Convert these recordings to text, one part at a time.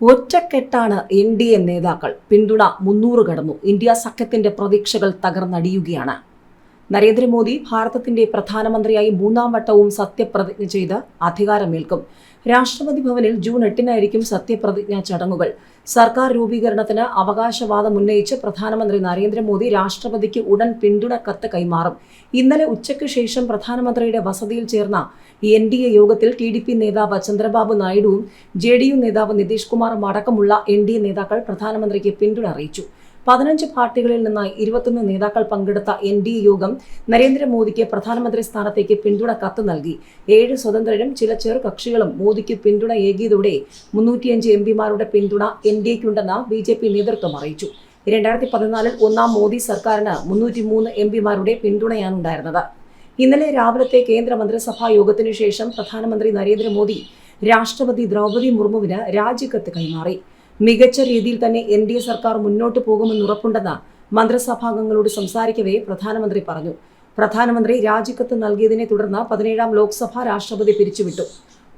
ഒറ്റക്കെട്ടാണ് N D A നേതാക്കൾ. പിന്തുണ മുന്നൂറ് കടന്നു. ഇന്ത്യ സഖ്യത്തിന്റെ പ്രതീക്ഷകൾ തകർന്നടിയുകയാണ്. നരേന്ദ്രമോദി ഭാരതത്തിന്റെ പ്രധാനമന്ത്രിയായി മൂന്നാം വട്ടവും സത്യപ്രതിജ്ഞ ചെയ്ത് അധികാരമേൽക്കും. രാഷ്ട്രപതി ഭവനിൽ ജൂൺ എട്ടിനായിരിക്കും സത്യപ്രതിജ്ഞാ ചടങ്ങുകൾ. സർക്കാർ രൂപീകരണത്തിന് അവകാശവാദം ഉന്നയിച്ച് പ്രധാനമന്ത്രി നരേന്ദ്രമോദി രാഷ്ട്രപതിക്ക് ഉടൻ പിന്തുണ കത്ത് കൈമാറും. ഇന്നലെ ഉച്ചയ്ക്ക് ശേഷം പ്രധാനമന്ത്രിയുടെ വസതിയിൽ ചേർന്ന എൻ ഡി എ യോഗത്തിൽ ടി ഡി പി നേതാവ് ചന്ദ്രബാബു നായിഡുവും ജെ ഡി യു നേതാവ് നിതീഷ് കുമാറും അടക്കമുള്ള എൻ ഡി എ നേതാക്കൾ പ്രധാനമന്ത്രിക്ക് പിന്തുണ അറിയിച്ചു. പതിനഞ്ച് പാർട്ടികളിൽ നിന്നായി ഇരുപത്തൊന്ന് നേതാക്കൾ പങ്കെടുത്ത എൻ ഡി എ യോഗം നരേന്ദ്രമോദിക്ക് പ്രധാനമന്ത്രി സ്ഥാനത്തേക്ക് പിന്തുണ കത്ത് നൽകി. ഏഴ് സ്വതന്ത്രരും ചില ചെറു കക്ഷികളും മോദിക്ക് പിന്തുണ ഏകിയതോടെ മുന്നൂറ്റിയഞ്ച് എം പിമാരുടെ പിന്തുണ എൻ ഡി എക്കുണ്ടെന്ന് ബി ജെ പി നേതൃത്വം അറിയിച്ചു. രണ്ടായിരത്തി പതിനാലിൽ ഒന്നാം മോദി സർക്കാരിന് മുന്നൂറ്റി മൂന്ന് എം പിമാരുടെ പിന്തുണയാണ് ഉണ്ടായിരുന്നത്. ഇന്നലെ രാവിലത്തെ കേന്ദ്രമന്ത്രിസഭാ യോഗത്തിനു ശേഷം പ്രധാനമന്ത്രി നരേന്ദ്രമോദി രാഷ്ട്രപതി ദ്രൗപദി മുർമുവിന് രാജിക്കത്ത് കൈമാറി. മികച്ച രീതിയിൽ തന്നെ എൻ ഡി എ സർക്കാർ മുന്നോട്ട് പോകുമെന്ന് ഉറപ്പുണ്ടെന്ന് മന്ത്രിസഭാംഗങ്ങളോട് സംസാരിക്കവേ പ്രധാനമന്ത്രി പറഞ്ഞു. പ്രധാനമന്ത്രി രാജിക്കത്ത് നൽകിയതിനെ തുടർന്ന് പതിനേഴാം ലോക്സഭ രാഷ്ട്രപതി പിരിച്ചുവിട്ടു.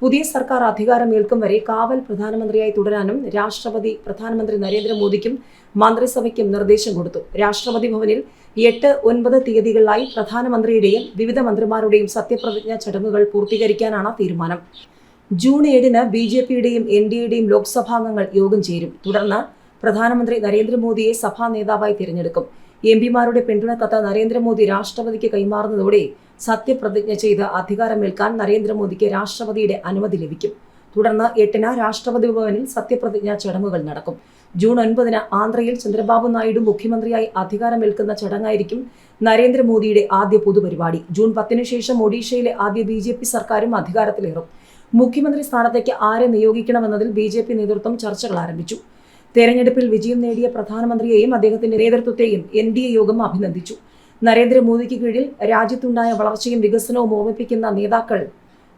പുതിയ സർക്കാർ അധികാരമേൽക്കും വരെ കാവൽ പ്രധാനമന്ത്രിയായി തുടരാനും രാഷ്ട്രപതി പ്രധാനമന്ത്രി നരേന്ദ്രമോദിക്കും മന്ത്രിസഭയ്ക്കും നിർദ്ദേശം കൊടുത്തു. രാഷ്ട്രപതി ഭവനിൽ എട്ട് ഒൻപത് തീയതികളിലായി പ്രധാനമന്ത്രിയുടെയും വിവിധ മന്ത്രിമാരുടെയും സത്യപ്രതിജ്ഞാ ചടങ്ങുകൾ പൂർത്തീകരിക്കാനാണ് തീരുമാനം. ജൂൺ ഏഴിന് ബി ജെ പിയുടെയും എൻ ഡി എയുടെയും ലോക്സഭാംഗങ്ങൾ യോഗം ചേരും. തുടർന്ന് പ്രധാനമന്ത്രി നരേന്ദ്രമോദിയെ സഭാ നേതാവായി തിരഞ്ഞെടുക്കും. എം പിമാരുടെ പിന്തുണ കത്ത് നരേന്ദ്രമോദി രാഷ്ട്രപതിക്ക് കൈമാറുന്നതോടെ സത്യപ്രതിജ്ഞ ചെയ്ത് അധികാരമേൽക്കാൻ നരേന്ദ്രമോദിക്ക് രാഷ്ട്രപതിയുടെ അനുമതി ലഭിക്കും. തുടർന്ന് എട്ടിന് രാഷ്ട്രപതി ഭവനിൽ സത്യപ്രതിജ്ഞാ ചടങ്ങുകൾ നടക്കും. ജൂൺ ഒൻപതിന് ആന്ധ്രയിൽ ചന്ദ്രബാബു നായിഡു മുഖ്യമന്ത്രിയായി അധികാരമേൽക്കുന്ന ചടങ്ങായിരിക്കും നരേന്ദ്രമോദിയുടെ ആദ്യ പൊതുപരിപാടി. ജൂൺ പത്തിനു ശേഷം ഒഡീഷയിലെ ആദ്യ ബി സർക്കാരും അധികാരത്തിലേറും. മുഖ്യമന്ത്രി സ്ഥാനത്തേക്ക് ആരെ നിയോഗിക്കണമെന്നതിൽ ബി ജെ പി നേതൃത്വം ചർച്ചകൾ ആരംഭിച്ചു. തെരഞ്ഞെടുപ്പിൽ വിജയം നേടിയ പ്രധാനമന്ത്രിയെയും അദ്ദേഹത്തിന്റെ നേതൃത്വത്തെയും എൻ ഡി എ യോഗം അഭിനന്ദിച്ചു. നരേന്ദ്രമോദിക്ക് കീഴിൽ രാജ്യത്തുണ്ടായ വളർച്ചയും വികസനവും ഓർമ്മിപ്പിക്കുന്ന നേതാക്കൾ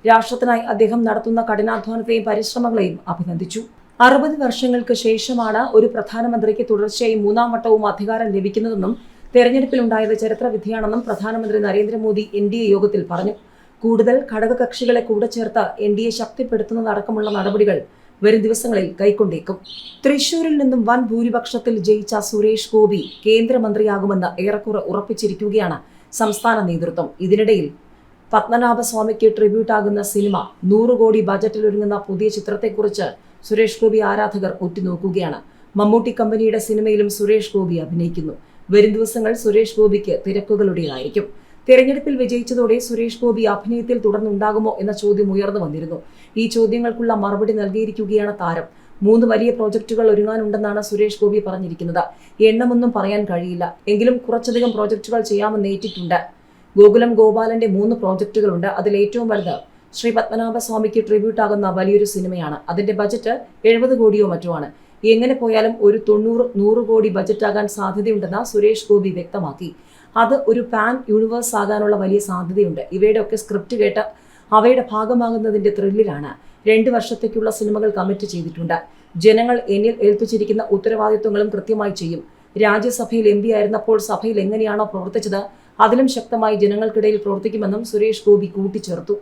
രാഷ്ട്രത്തിനായി അദ്ദേഹം നടത്തുന്ന കഠിനാധ്വാനത്തെയും പരിശ്രമങ്ങളെയും അഭിനന്ദിച്ചു. അറുപത് വർഷങ്ങൾക്ക് ശേഷമാണ് ഒരു പ്രധാനമന്ത്രിക്ക് തുടർച്ചയായി മൂന്നാം വട്ടവും അധികാരം ലഭിക്കുന്നതെന്നും തെരഞ്ഞെടുപ്പിലുണ്ടായത് ചരിത്രവിധിയാണെന്നും പ്രധാനമന്ത്രി നരേന്ദ്രമോദി എൻ ഡി എ യോഗത്തിൽ പറഞ്ഞു. കൂടുതൽ ഘടകകക്ഷികളെ കൂടെ ചേർത്ത് എൻ ഡി എ ശക്തിപ്പെടുത്തുന്നതടക്കമുള്ള നടപടികൾ വരും ദിവസങ്ങളിൽ കൈക്കൊണ്ടേക്കും. തൃശൂരിൽ നിന്നും വൻ ഭൂരിപക്ഷത്തിൽ ജയിച്ച സുരേഷ് ഗോപി കേന്ദ്രമന്ത്രിയാകുമെന്ന് ഏറെക്കുറെ ഉറപ്പിച്ചിരിക്കുകയാണ് സംസ്ഥാന നേതൃത്വം. ഇതിനിടയിൽ പത്മനാഭസ്വാമിക്ക് ട്രിബ്യൂട്ടാകുന്ന സിനിമ നൂറ് കോടി ബജറ്റിൽ ഒരുങ്ങുന്ന പുതിയ ചിത്രത്തെക്കുറിച്ച് സുരേഷ് ഗോപി ആരാധകർ ഉറ്റുനോക്കുകയാണ്. മമ്മൂട്ടി കമ്പനിയുടെ സിനിമയിലും സുരേഷ് ഗോപി അഭിനയിക്കുന്നു. വരും ദിവസങ്ങൾ സുരേഷ് ഗോപിക്ക് തിരക്കുകളുടേതായിരിക്കും. തെരഞ്ഞെടുപ്പിൽ വിജയിച്ചതോടെ സുരേഷ് ഗോപി അഭിനയത്തിൽ തുടർന്നുണ്ടാകുമോ എന്ന ചോദ്യം ഉയർന്നു വന്നിരുന്നു. ഈ ചോദ്യങ്ങൾക്കുള്ള മറുപടി നൽകിയിരിക്കുകയാണ് താരം. മൂന്ന് വലിയ പ്രോജക്റ്റുകൾ ഒരുങ്ങാനുണ്ടെന്നാണ് സുരേഷ് ഗോപി പറഞ്ഞിരിക്കുന്നത്. എണ്ണമൊന്നും പറയാൻ കഴിയില്ല. എങ്കിലും കുറച്ചധികം പ്രോജക്റ്റുകൾ ചെയ്യാമെന്ന് ഏറ്റിട്ടുണ്ട്. ഗോകുലം ഗോപാലന്റെ മൂന്ന് പ്രോജക്റ്റുകളുണ്ട് അതിൽ ഏറ്റവും വലുത് ശ്രീ പത്മനാഭസ്വാമിക്ക് ട്രിബ്യൂട്ടാകുന്ന വലിയൊരു സിനിമയാണ്. അതിന്റെ ബജറ്റ് എഴുപത് കോടിയോ മറ്റോ ആണ്. എങ്ങനെ പോയാലും ഒരു തൊണ്ണൂറ് നൂറ് കോടി ബജറ്റാകാൻ സാധ്യതയുണ്ടെന്ന് സുരേഷ് ഗോപി വ്യക്തമാക്കി. അത് ഒരു പാൻ യൂണിവേഴ്സ് ആകാനുള്ള വലിയ സാധ്യതയുണ്ട്. ഇവയുടെ ഒക്കെ സ്ക്രിപ്റ്റ് കേട്ട് അവയുടെ ഭാഗമാകുന്നതിന്റെ ത്രില്ലിലാണ് രണ്ട് വർഷത്തേക്കുള്ള സിനിമകൾ കമ്മിറ്റ് ചെയ്തിട്ടുണ്ട്. ജനങ്ങൾ എന്നിൽ ഏൽപ്പിച്ചിരിക്കുന്ന ഉത്തരവാദിത്വങ്ങളും കൃത്യമായി ചെയ്യും. രാജ്യസഭയിൽ എം പി ആയിരുന്നപ്പോൾ സഭയിൽ എങ്ങനെയാണോ പ്രവർത്തിച്ചത് അതിലും ശക്തമായി ജനങ്ങൾക്കിടയിൽ പ്രവർത്തിക്കുമെന്നും സുരേഷ് ഗോപി കൂട്ടിച്ചേർത്തു.